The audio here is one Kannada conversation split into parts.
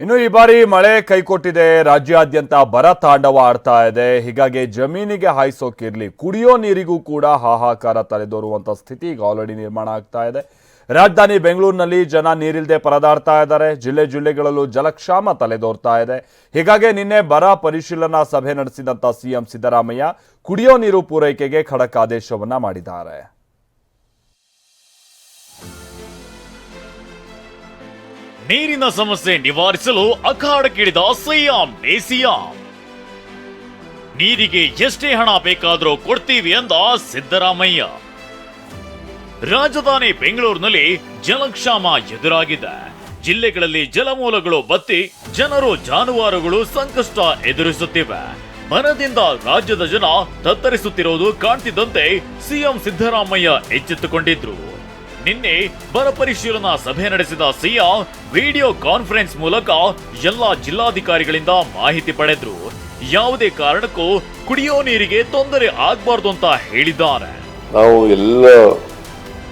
ಇನ್ನು ಈ ಬಾರಿ ಮಳೆ ಕೈಕೊಟ್ಟಿದೆ ರಾಜ್ಯಾದ್ಯಂತ ಬರ ತಾಂಡವ ಆಡ್ತಾ ಇದೆ. ಹೀಗಾಗಿ ಜಮೀನಿಗೆ ಹಾಯಿಸೋಕಿರ್ಲಿ, ಕುಡಿಯೋ ನೀರಿಗೂ ಕೂಡ ಹಾಹಾಕಾರ ತಲೆದೋರುವಂತ ಸ್ಥಿತಿ ಈಗ ಆಲ್ರೆಡಿ ನಿರ್ಮಾಣ ಆಗ್ತಾ ಇದೆ. ರಾಜಧಾನಿ ಬೆಂಗಳೂರಿನಲ್ಲಿ ಜನ ನೀರಿಲ್ಲದೆ ಪರದಾಡ್ತಾ ಇದ್ದಾರೆ. ಜಿಲ್ಲೆ ಜಿಲ್ಲೆಗಳಲ್ಲೂ ಜಲಕ್ಷಾಮ ತಲೆದೋರ್ತಾ ಇದೆ. ಹೀಗಾಗಿ ನಿನ್ನೆ ಬರ ಪರಿಶೀಲನಾ ಸಭೆ ನಡೆಸಿದಂತ ಸಿಎಂ ಸಿದ್ದರಾಮಯ್ಯ ಕುಡಿಯೋ ನೀರು ಪೂರೈಕೆಗೆ ಖಡಕ್ ಆದೇಶವನ್ನ ಮಾಡಿದ್ದಾರೆ. ನೀರಿನ ಸಮಸ್ಯೆ ನಿವಾರಿಸಲು ಅಖಾಡಕ್ಕಿಳಿದ ಸಯ್ಯಾಮ್ ನೇಸಿಯಾಮ್ ನೀರಿಗೆ ಎಷ್ಟೇ ಹಣ ಬೇಕಾದರೂ ಕೊಡ್ತೀವಿ ಎಂದ ಸಿದ್ದರಾಮಯ್ಯ. ರಾಜಧಾನಿ ಬೆಂಗಳೂರಿನಲ್ಲಿ ಜಲಕ್ಷಾಮ ಎದುರಾಗಿದೆ. ಜಿಲ್ಲೆಗಳಲ್ಲಿ ಜಲಮೂಲಗಳು ಬತ್ತಿ, ಜನರು ಜಾನುವಾರುಗಳು ಸಂಕಷ್ಟ ಎದುರಿಸುತ್ತಿವೆ. ಬರದಿಂದ ರಾಜ್ಯದ ಜನ ತತ್ತರಿಸುತ್ತಿರುವುದು ಕಾಣ್ತಿದ್ದಂತೆ ಸಿಎಂ ಸಿದ್ದರಾಮಯ್ಯ ಎಚ್ಚೆತ್ತುಕೊಂಡಿದ್ರು. ನಿನ್ನೆ ಬರ ಪರಿಶೀಲನಾ ಸಭೆ ನಡೆಸಿದ ಸಿಎಂ ವಿಡಿಯೋ ಕಾನ್ಫರೆನ್ಸ್ ಮೂಲಕ ಎಲ್ಲಾ ಜಿಲ್ಲಾಧಿಕಾರಿಗಳಿಂದ ಮಾಹಿತಿ ಪಡೆದ್ರು. ಯಾವುದೇ ಕಾರಣಕ್ಕೂ ಕುಡಿಯೋ ನೀರಿಗೆ ತೊಂದರೆ ಆಗ್ಬಾರ್ದು ಅಂತ ಹೇಳಿದ್ದಾರೆ. ನಾವು ಎಲ್ಲ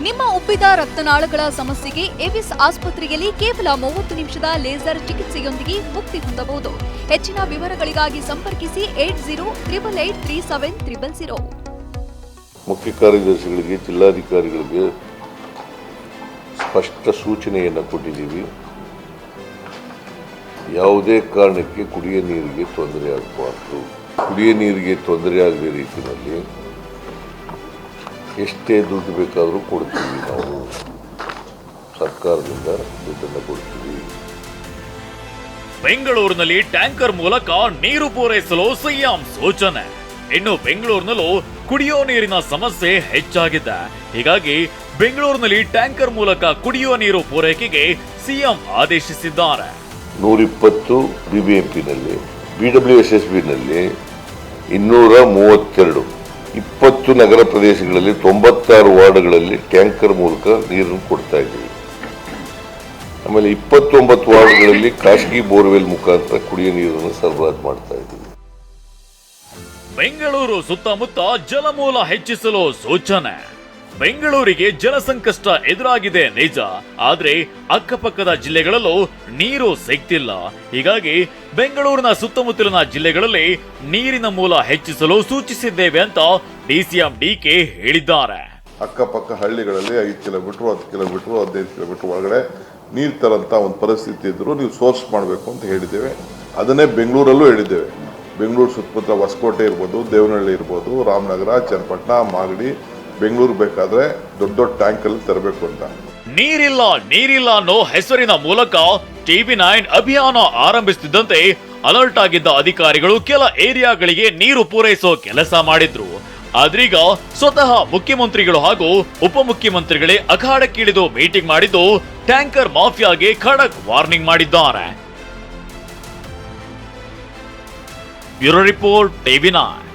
ನಿಮ್ಮ ಉಬ್ಬಿದ ರಕ್ತನಾಳಗಳ ಸಮಸ್ಯೆಗೆ ಎವಿಸ್ ಆಸ್ಪತ್ರೆಯಲ್ಲಿ ಕೇವಲ ಮೂವತ್ತು ನಿಮಿಷದ ಲೇಸರ್ ಚಿಕಿತ್ಸೆಯೊಂದಿಗೆ ಮುಕ್ತಿ ಹೊಂದಬಹುದು. ಹೆಚ್ಚಿನ ವಿವರಗಳಿಗಾಗಿ ಸಂಪರ್ಕಿಸಿ eight zero triple eight three seven triple zero. ಮುಖ್ಯ ಕಾರ್ಯದರ್ಶಿಗಳಿಗೆ ಜಿಲ್ಲಾಧಿಕಾರಿಗಳಿಗೆ ಸ್ಪಷ್ಟ ಸೂಚನೆಯನ್ನು ಕೊಟ್ಟಿದ್ದೀವಿ. ಯಾವುದೇ ಕಾರಣಕ್ಕೆ ಕುಡಿಯ ನೀರಿಗೆ ತೊಂದರೆ ಆಗಬಾರ್ದು. ಕುಡಿಯ ನೀರಿಗೆ ತೊಂದರೆ ಆಗದ ರೀತಿಯಲ್ಲಿ ಎಷ್ಟೇ ದುಡ್ಡು ಬೇಕಾದರೂ ಕೊಡ್ತೀವಿ ನಾವು. ಸರ್ಕಾರದಿಂದ ದುಡ್ಡನ್ನು ಕೊಡ್ತೀವಿ. ಬೆಂಗಳೂರಿನಲ್ಲಿ ಟ್ಯಾಂಕರ್ ಮೂಲಕ ನೀರು ಪೂರೈಸಲು ಸಿಎಂ ಸೂಚನೆ. ಇನ್ನು ಬೆಂಗಳೂರಿನಲ್ಲೂ ಕುಡಿಯೋ ನೀರಿನ ಸಮಸ್ಯೆ ಹೆಚ್ಚಾಗಿದೆ. ಹೀಗಾಗಿ ಬೆಂಗಳೂರಿನಲ್ಲಿ ಟ್ಯಾಂಕರ್ ಮೂಲಕ ಕುಡಿಯುವ ನೀರು ಪೂರೈಕೆಗೆ ಸಿಎಂ ಆದೇಶಿಸಿದ್ದಾರೆ. ನೂರಿಪ್ಪತ್ತು ಬಿಬಿಎಂಪಿನಲ್ಲಿ ಬಿ ಎಂ ಪಿನಲ್ಲಿ ಬಿ ಡಬ್ಲ್ಯೂ ಎಸ್ ಎಸ್ ಬಿನಲ್ಲಿ ಇನ್ನೂರ ಮೂವತ್ತೆರಡು ಇಪ್ಪತ್ತು ನಗರ ಪ್ರದೇಶಗಳಲ್ಲಿ ತೊಂಬತ್ತಾರು ವಾರ್ಡ್ಗಳಲ್ಲಿ ಟ್ಯಾಂಕರ್ ಮೂಲಕ ನೀರನ್ನು ಕೊಡ್ತಾ ಇದ್ದೀವಿ. ಆಮೇಲೆ ಇಪ್ಪತ್ತೊಂಬತ್ತು ವಾರ್ಡ್ಗಳಲ್ಲಿ ಖಾಸಗಿ ಬೋರ್ವೆಲ್ ಮುಖಾಂತರ ಕುಡಿಯೋ ನೀರನ್ನು ಸರಬರಾಜು ಮಾಡ್ತಾ ಬೆಂಗಳೂರು ಸುತ್ತಮುತ್ತ ಜಲಮೂಲ ಹೆಚ್ಚಿಸಲು ಸೂಚನೆ. ಬೆಂಗಳೂರಿಗೆ ಜಲ ಸಂಕಷ್ಟ ಎದುರಾಗಿದೆ ನಿಜ. ಆದ್ರೆ ಅಕ್ಕಪಕ್ಕದ ಜಿಲ್ಲೆಗಳಲ್ಲೂ ನೀರು ಸಿಗ್ತಿಲ್ಲ. ಹೀಗಾಗಿ ಬೆಂಗಳೂರಿನ ಸುತ್ತಮುತ್ತಲಿನ ಜಿಲ್ಲೆಗಳಲ್ಲಿ ನೀರಿನ ಮೂಲ ಹೆಚ್ಚಿಸಲು ಸೂಚಿಸಿದ್ದೇವೆ ಅಂತ ಡಿಸಿಎಂ ಡಿಕೆ ಹೇಳಿದ್ದಾರೆ. ಅಕ್ಕಪಕ್ಕ ಹಳ್ಳಿಗಳಲ್ಲಿ ಐದು ಕಿಲೋಮೀಟರ್, ಹತ್ತು ಕಿಲೋಮೀಟರ್, ಹದಿನೈದು ಕಿಲೋಮೀಟರ್ ಒಳಗಡೆ ನೀರು ತರಂತ ಒಂದು ಪರಿಸ್ಥಿತಿ ಇದ್ದರೂ ನೀವು ಸೋರ್ಸ್ ಮಾಡಬೇಕು ಅಂತ ಹೇಳಿದ್ದೇವೆ. ಅದನ್ನೇ ಬೆಂಗಳೂರಲ್ಲೂ ಹೇಳಿದ್ದೇವೆ. ಬೆಂಗಳೂರು ಸುತ್ತಮುತ್ತ ಹೊಸಕೋಟೆ ಇರ್ಬೋದು, ದೇವನಹಳ್ಳಿ ಇರ್ಬೋದು, ರಾಮನಗರ, ಚನ್ನಪಟ್ಟಣ, ಮಾಗಡಿ, ಬೆಂಗಳೂರು ಬೇಕಾದ್ರೆ ದೊಡ್ಡ ದೊಡ್ಡ ಟ್ಯಾಂಕಲ್ಲಿ ತರಬೇಕು ಅಂತ. ನೀರಿಲ್ಲ ನೀರಿಲ್ಲ ಅನ್ನೋ ಹೆಸರಿನ ಮೂಲಕ ಟಿವಿ ನೈನ್ ಅಭಿಯಾನ ಆರಂಭಿಸುತ್ತಿದ್ದಂತೆ ಅಲರ್ಟ್ ಆಗಿದ್ದ ಅಧಿಕಾರಿಗಳು ಕೆಲ ಏರಿಯಾಗಳಿಗೆ ನೀರು ಪೂರೈಸೋ ಕೆಲಸ ಮಾಡಿದ್ರು. ಆದ್ರೀಗ ಸ್ವತಃ ಮುಖ್ಯಮಂತ್ರಿಗಳು ಹಾಗೂ ಉಪಮುಖ್ಯಮಂತ್ರಿಗಳೇ ಅಖಾಡಕ್ಕಿಳಿದು ಮೀಟಿಂಗ್ ಮಾಡಿದ್ದು ಟ್ಯಾಂಕರ್ ಮಾಫಿಯಾಗೆ ಖಡಕ್ ವಾರ್ನಿಂಗ್ ಮಾಡಿದ್ದಾರೆ. Bureau report TV nine